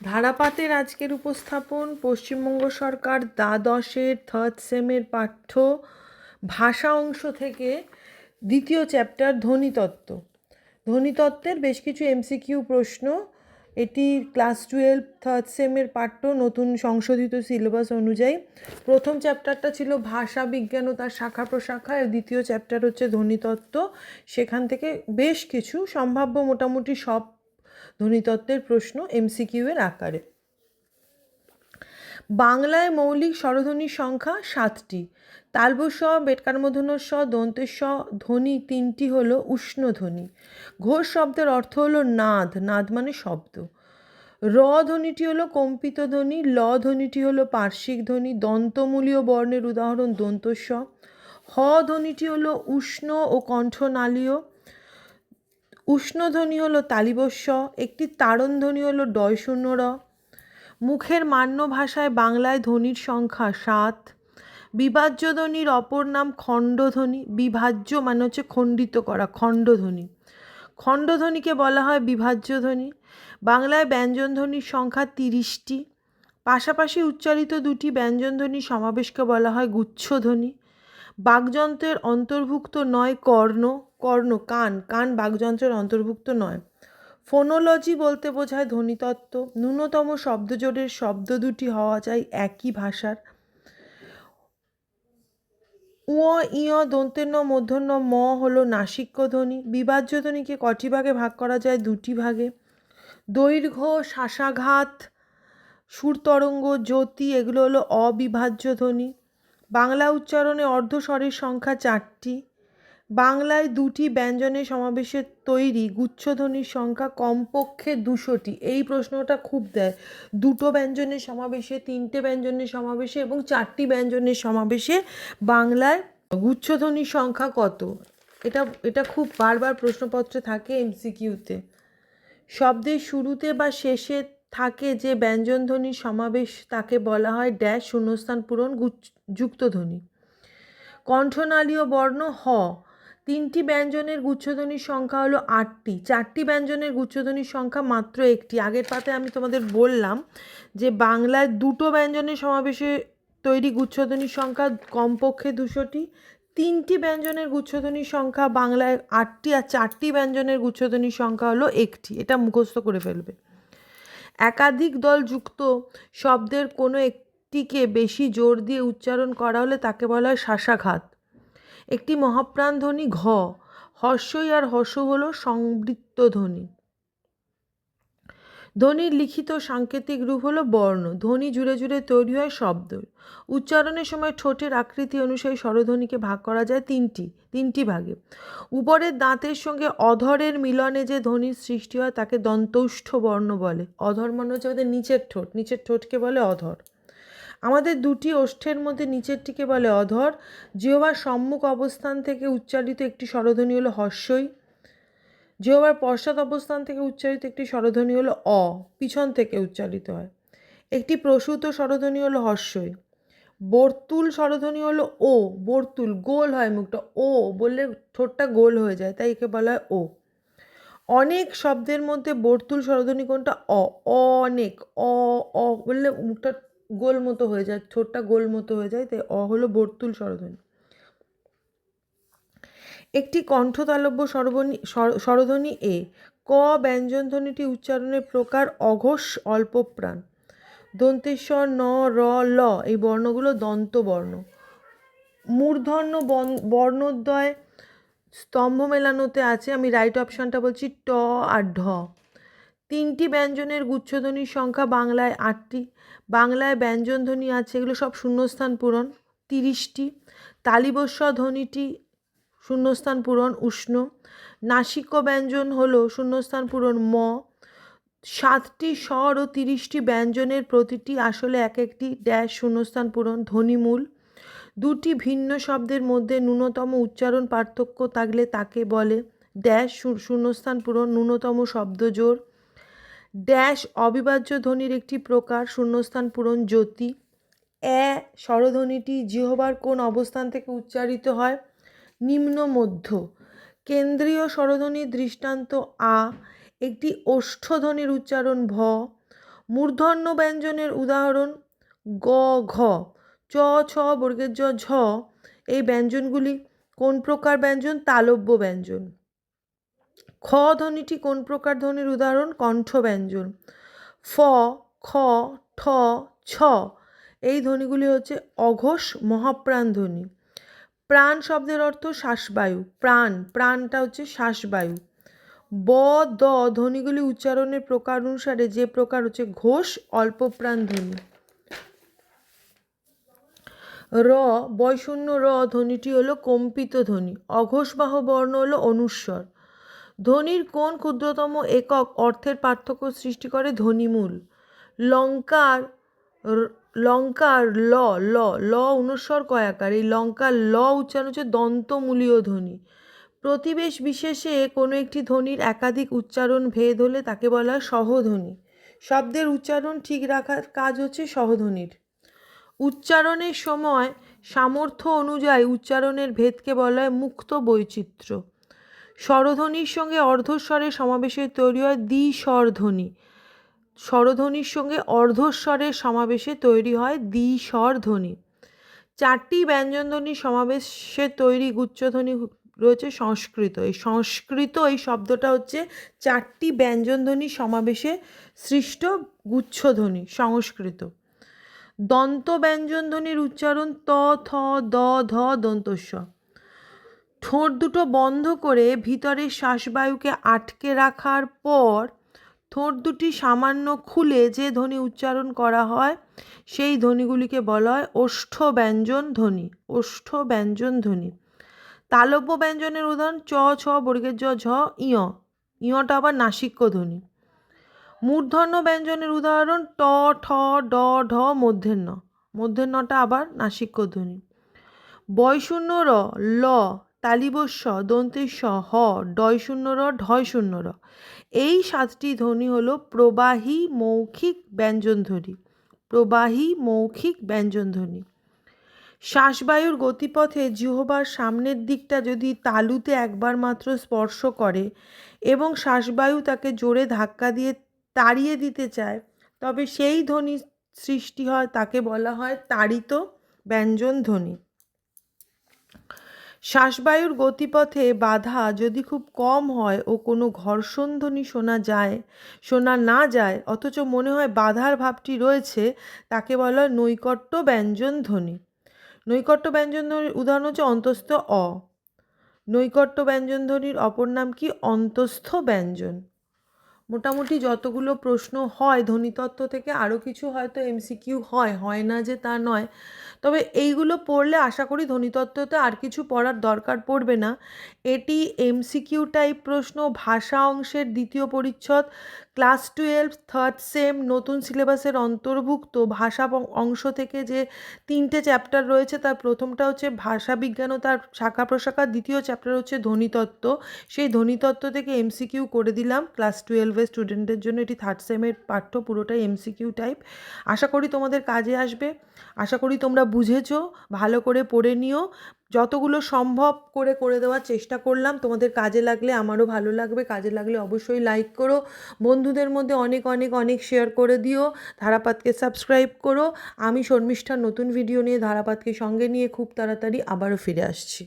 ধারাপাতের আজকের উপস্থাপন, পশ্চিমবঙ্গ সরকার দ্বাদশের থার্ড সেমের পাঠ্য, ভাষা অংশ থেকে দ্বিতীয় চ্যাপ্টার ধ্বনিতত্ত্ব। ধ্বনিতত্ত্বের বেশ কিছু এমসিকিউ প্রশ্ন, এটি ক্লাস টুয়েলভ থার্ড সেমের পাঠ্য, নতুন সংশোধিত সিলেবাস অনুযায়ী। প্রথম চ্যাপ্টারটা ছিল ভাষা, বিজ্ঞান ও তার শাখা প্রশাখা আর দ্বিতীয় চ্যাপ্টার হচ্ছে ধ্বনিতত্ত্ব। সেখান থেকে বেশ কিছু, সম্ভাব্য মোটামুটি সব ধ্বনিতত্ত্বের প্রশ্ন এমসিকিউ এর আকারে। বাংলায় মৌলিক স্বরধ্বনির সংখ্যা সাতটি। তালবস বেটকারমধন্য স দন্তের স ধ্বনি তিনটি হলো উষ্ণ ধ্বনি। ঘোষ শব্দের অর্থ হলো নাদ। নাদ মানে শব্দ। র ধ্বনিটি হলো কম্পিত ধ্বনি। ল ধ্বনিটি হলো পার্শ্বিক ধ্বনি। দন্তমূলীয় বর্ণের উদাহরণ দন্তস্ব। হ ধ্বনিটি হলো উষ্ণ ও কণ্ঠনালীয়। উষ্ণধ্বনি হলো তালিবস্য, একটি তাড়ন ধ্বনি হলো ডয় শূন্য র মুখের মান্য ভাষায় বাংলায় ধ্বনির সংখ্যা সাত। বিভাজ্য ধ্বনির অপর নাম খণ্ডধ্বনি। বিভাজ্য মানে হচ্ছে খণ্ডিত করা, খণ্ডধ্বনি। খণ্ডধ্বনিকে বলা হয় বিভাজ্য ধ্বনি বাংলায় ব্যঞ্জনধ্বনির সংখ্যা তিরিশটি। পাশাপাশি উচ্চারিত দুটি ব্যঞ্জনধ্বনির সমাবেশকে বলা হয় গুচ্ছধ্বনি। বাকযন্ত্রের অন্তর্ভুক্ত নয় কর্ণ কর্ণ, কান কান বাকযন্ত্রের অন্তর্ভুক্ত নয়। ফোনোলজি বলতে বোঝায় ধ্বনিতত্ত্ব, ন্যূনতম শব্দজোড়ের শব্দ দুটি হওয়া চাই একই ভাষার। উঁ ইয় দন্তেন্য মূর্ধন্য ম হলো নাসিক্য ধ্বনি। বিভাজ্য ধ্বনিকে কটি ভাগে ভাগ করা যায়? দুটি ভাগে। দৈর্ঘ্য শ্বাসাঘাত সুরতরঙ্গ, জ্যোতি, এগুলো হলো অবিভাজ্য ধ্বনি। বাংলা উচ্চারণে অর্ধস্বরের সংখ্যা চারটি। বাংলায় দুটি ব্যঞ্জনের সমাবেশে তৈরি গুচ্ছধ্বনির সংখ্যা কমপক্ষে দুশোটি। এই প্রশ্নটা খুব দেয়। দুটো ব্যঞ্জনের সমাবেশে, তিনটে ব্যঞ্জনের সমাবেশে এবং চারটি ব্যঞ্জনের সমাবেশে বাংলায় গুচ্ছধ্বনির সংখ্যা কত? এটা এটা খুব বারবার প্রশ্নপত্রে থাকে এমসিকিউতে। শব্দের শুরুতে বা শেষে থাকে যে ব্যঞ্জনধ্বনির সমাবেশ তাকে বলা হয় ড্যাশ শূন্যস্থান পূরণ যুক্তধ্বনি কণ্ঠনালীয় বর্ণ হ। তিনটি ব্যঞ্জনের গুচ্ছধ্বনির সংখ্যা হলো আটটি। চারটি ব্যঞ্জনের গুচ্ছধ্বনির সংখ্যা মাত্র একটি। আগের পাতে আমি তোমাদের বললাম যে বাংলায় দুটো ব্যঞ্জনের সমাবেশে তৈরি গুচ্ছধ্বনির সংখ্যা কমপক্ষে দুশোটি। তিনটি ব্যঞ্জনের গুচ্ছধ্বনির সংখ্যা বাংলায় আটটি আর চারটি ব্যঞ্জনের গুচ্ছধ্বনির সংখ্যা হলো একটি। এটা মুখস্থ করে ফেলবে। একাধিক দল যুক্ত শব্দের কোনো একটিকে বেশি জোর দিয়ে উচ্চারণ করা হলে তাকে বলা হয় শ্বাসাঘাত একটি মহাপ্রাণ ধ্বনি ঘ, হর্ষই আর হর্ষ হলো সংবৃত্ত ধ্বনি ধ্বনির লিখিত সাংকেতিক রূপ হলো বর্ণ। ধ্বনি জুড়ে জুড়ে তৈরি হয় শব্দ। উচ্চারণের সময় ঠোঁটের আকৃতি অনুসারে স্বরধ্বনিকে ভাগ করা যায় তিনটি তিনটি ভাগে। উপরের দাঁতের সঙ্গে অধরের মিলনে যে ধ্বনির সৃষ্টি হয় তাকে দন্তৌষ্ঠ বর্ণ বলে। অধর মনে হচ্ছে আমাদের নিচের ঠোঁট, নিচের ঠোঁটকে বলে অধর। আমাদের দুটি ওষ্ঠের মধ্যে নিচেরটিকে বলে অধর। জিহবার সম্মুখ অবস্থান থেকে উচ্চারিত একটি স্বরধ্বনি হলো হর্ষই জিহবার পশ্চাৎ অবস্থান থেকে উচ্চারিত একটি স্বরধ্বনি হলো অ, পিছন থেকে উচ্চারিত হয়। একটি প্রসূত স্বরধ্বনি হলো হর্ষই। বর্তুল স্বরধ্বনি হলো ও, বর্তুল, গোল হয় মুখটা। ও বললে ঠোঁটটা গোল হয়ে যায়, তাই একে বলা হয় ও। অনেক শব্দের মধ্যে বর্তুল স্বরধ্বনি কোনটা? অ, অনেক, অ অ বললে মুখটা গোল মতো হয়ে যায়, ঠোঁটটা গোল মতো হয়ে যায়, তাই অ হলো বর্তুল স্বরধ্বনি। একটি কণ্ঠতালব্য স্বরধ্বনি স্বরধ্বনি এ, ক ব্যঞ্জনধ্বনিটি উচ্চারণের প্রকার অঘোষ অল্পপ্রাণ। দন্তেশ্বর ন, র, ল এই বর্ণগুলো দন্তবর্ণ। মূর্ধন্য বর্ণোদ্বয় স্তম্ভ মেলানোতে আছে, আমি রাইট অপশানটা বলছি ট আর ঢ। তিনটি ব্যঞ্জনের গুচ্ছধ্বনির সংখ্যা বাংলায় আটটি। বাংলায় ব্যঞ্জনধ্বনি আছে, এগুলো সব শূন্যস্থান পূরণ, তিরিশটি। তালিবস্ব ধ্বনিটি শূন্যস্থান পূরণ উষ্ণ। নাসিক্য ব্যঞ্জন হল শূন্যস্থান পূরণ ম। সাতটি স্বর ও তিরিশটি ব্যঞ্জনের প্রতিটি আসলে এক একটি ড্যাশ শূন্যস্থান পূরণ ধ্বনিমূল দুটি ভিন্ন শব্দের মধ্যে ন্যূনতম উচ্চারণ পার্থক্য থাকলে তাকে বলে ড্যাশ শূন্যস্থান পূরণ ন্যূনতম শব্দজোড় ড্যাশ অবিভাজ্য ধ্বনির একটি প্রকার শূন্যস্থান পূরণ জ্যোতি। এ স্বরধ্বনিটি জিহবার কোন অবস্থান থেকে উচ্চারিত হয় নিম্ন মধ্য। কেন্দ্রীয় স্বরধ্বনির দৃষ্টান্ত আ, একটি ওষ্ঠধ্বনির উচ্চারণ ভ। মূর্ধন্য ব্যঞ্জনের উদাহরণ গ, ঘ। চ, ছ, বর্গের জ, ঝ। এই ব্যঞ্জনগুলি কোন প্রকার ব্যঞ্জন? তালব্য ব্যঞ্জন। খ ধ্বনিটি কোন প্রকার ধ্বনির উদাহরণ? কণ্ঠ ব্যঞ্জন। ফ, খ, ঠ, ছ। এই ধ্বনিগুলি হচ্ছে অঘোষ মহাপ্রাণ ধ্বনি। প্রাণ শব্দের অর্থ শ্বাসবায়ু। প্রাণ, প্রাণটা হচ্ছে শ্বাসবায়ু। ব, দ, ধ্বনিগুলি উচ্চারণের প্রকার অনুসারে যে প্রকার হচ্ছে ঘোষ, অল্প প্রাণ ধ্বনি। র বয়শূন্য র ধ্বনিটি হলো কম্পিত ধ্বনি। অঘোষবাহ বর্ণ হলো অনুস্বর। ধ্বনির কোন ক্ষুদ্রতম একক অর্থের পার্থক্য সৃষ্টি করে ধ্বনিমূল? লঙ্কার লঙ্কার ল ল ল অনুস্বর কয়াকার এই লঙ্কার ল উচ্চারণ হচ্ছে দন্তমূলীয় ধ্বনি। প্রতিবেশ বিশেষে কোনো একটি ধ্বনির একাধিক উচ্চারণ ভেদ হলে তাকে বলা হয় সহধ্বনি। শব্দের উচ্চারণ ঠিক রাখার কাজ হচ্ছে সহধ্বনির। উচ্চারণের সময় সামর্থ্য অনুযায়ী উচ্চারণের ভেদকে বলা হয় মুক্ত বৈচিত্র্য। স্বরধ্বনির সঙ্গে অর্ধস্বরের সমাবেশে তৈরি হয় দ্বিস্বর ধ্বনি স্বরধ্বনির সঙ্গে অর্ধস্বরের সমাবেশে তৈরি হয় দ্বিস্বর ধ্বনি চারটি ব্যঞ্জনধ্বনির সমাবেশে তৈরি গুচ্ছধ্বনি রয়েছে সংস্কৃত। এই সংস্কৃত এই শব্দটা হচ্ছে চারটি ব্যঞ্জনধ্বনি সমাবেশে সৃষ্ট গুচ্ছধ্বনি, সংস্কৃত। দন্ত ব্যঞ্জনধ্বনির উচ্চারণ ত, থ, দ, ধ, দন্তস্ব। ঠোঁট দুটো বন্ধ করে ভিতরের শ্বাসবায়ুকে আটকে রাখার পর ঠোঁট দুটি সামান্য খুলে যে ধ্বনি উচ্চারণ করা হয়, সেই ধ্বনিগুলিকে বলা হয় ওষ্ঠ ব্যঞ্জন ধ্বনি ওষ্ঠ ব্যঞ্জন ধ্বনি। তালব্য ব্যঞ্জনের উদাহরণ, চ, ছ, বর্গের জ, ঝ, ইয়। ইয়টা আবার নাসিক্য ধ্বনি। মূর্ধন্য ব্যঞ্জনের উদাহরণ, ট, ঠ, ড, ঢ মধ্যেন্ন মধ্যেন্নটা আবার নাসিক্য ধ্বনি। বয়শূন্য র, ল তালিবস্য দন্তেস্ব, হ ডয় শূন্য র ঢয় শূন্য র এই সাতটি ধ্বনি হল প্রবাহী মৌখিক ব্যঞ্জনধ্বনি, প্রবাহী মৌখিক ব্যঞ্জনধ্বনি। শ্বাসবায়ুর গতিপথে জিহবার সামনের দিকটা যদি তালুতে একবার মাত্র স্পর্শ করে এবং শ্বাসবায়ু তাকে জোরে ধাক্কা দিয়ে তাড়িয়ে দিতে চায়, তবে সেই ধ্বনি সৃষ্টি হয়, তাকে বলা হয় তাড়িত ব্যঞ্জন ধ্বনি শ্বাসবায়ুর গতিপথে বাধা যদি খুব কম হয় ও কোনো ঘর্ষণধ্বনি শোনা যায়, শোনা না যায়, অথচ মনে হয় বাধার ভাবটি রয়েছে, তাকে বলা হয় নৈকট্য ব্যঞ্জন ধ্বনি। নৈকট্য ব্যঞ্জন ধ্বনির উদাহরণ হচ্ছে অন্তস্থ অ। নৈকট্য ব্যঞ্জন ধ্বনির অপর নাম কি? অন্তস্থ ব্যঞ্জন। মোটামুটি যতগুলো প্রশ্ন হয়, ধ্বনিতত্ত্ব থেকে আরও কিছু হয়তো এমসিকিউ হয় হয় না যে তা নয়। তবে এইগুলো পড়লে আশা করি ধ্বনিতত্ত্বতে আর কিছু পড়ার দরকার পড়বে না। এটি এমসিকিউ টাইপ প্রশ্ন, ভাষা অংশের দ্বিতীয় পরিচ্ছদ ক্লাস টুয়েলভ থার্ড সেম নতুন সিলেবাসের অন্তর্ভুক্ত, ভাষা অংশ থেকে যে তিনটে চ্যাপ্টার রয়েছে, তার প্রথমটা হচ্ছে ভাষা বিজ্ঞান ও তার শাখা প্রশাখা, দ্বিতীয় চ্যাপ্টার হচ্ছে ধ্বনিতত্ত্ব। সেই ধ্বনিতত্ত্ব থেকে এমসিকিউ করে দিলাম ক্লাস টুয়েলভের স্টুডেন্টদের জন্য। এটি থার্ড সেমের পাঠ্য, পুরোটাই এমসিকিউ টাইপ আশা করি তোমাদের কাজে আসবে। আশা করি তোমরা বুঝেছ, ভালো করে পড়ে নিও। যতগুলো সম্ভব করে করে দেওয়ার চেষ্টা করলাম। তোমাদের কাজে লাগলে আমারও ভালো লাগবে। কাজে লাগলে অবশ্যই লাইক করো। বন্ধুদের মধ্যে অনেক অনেক অনেক শেয়ার করে দিও। ধারাপাতকে সাবস্ক্রাইব করো। আমি শর্মিষ্ঠার নতুন ভিডিও নিয়ে ধারাপাতকে সঙ্গে নিয়ে খুব তাড়াতাড়ি আবারও ফিরে আসছি।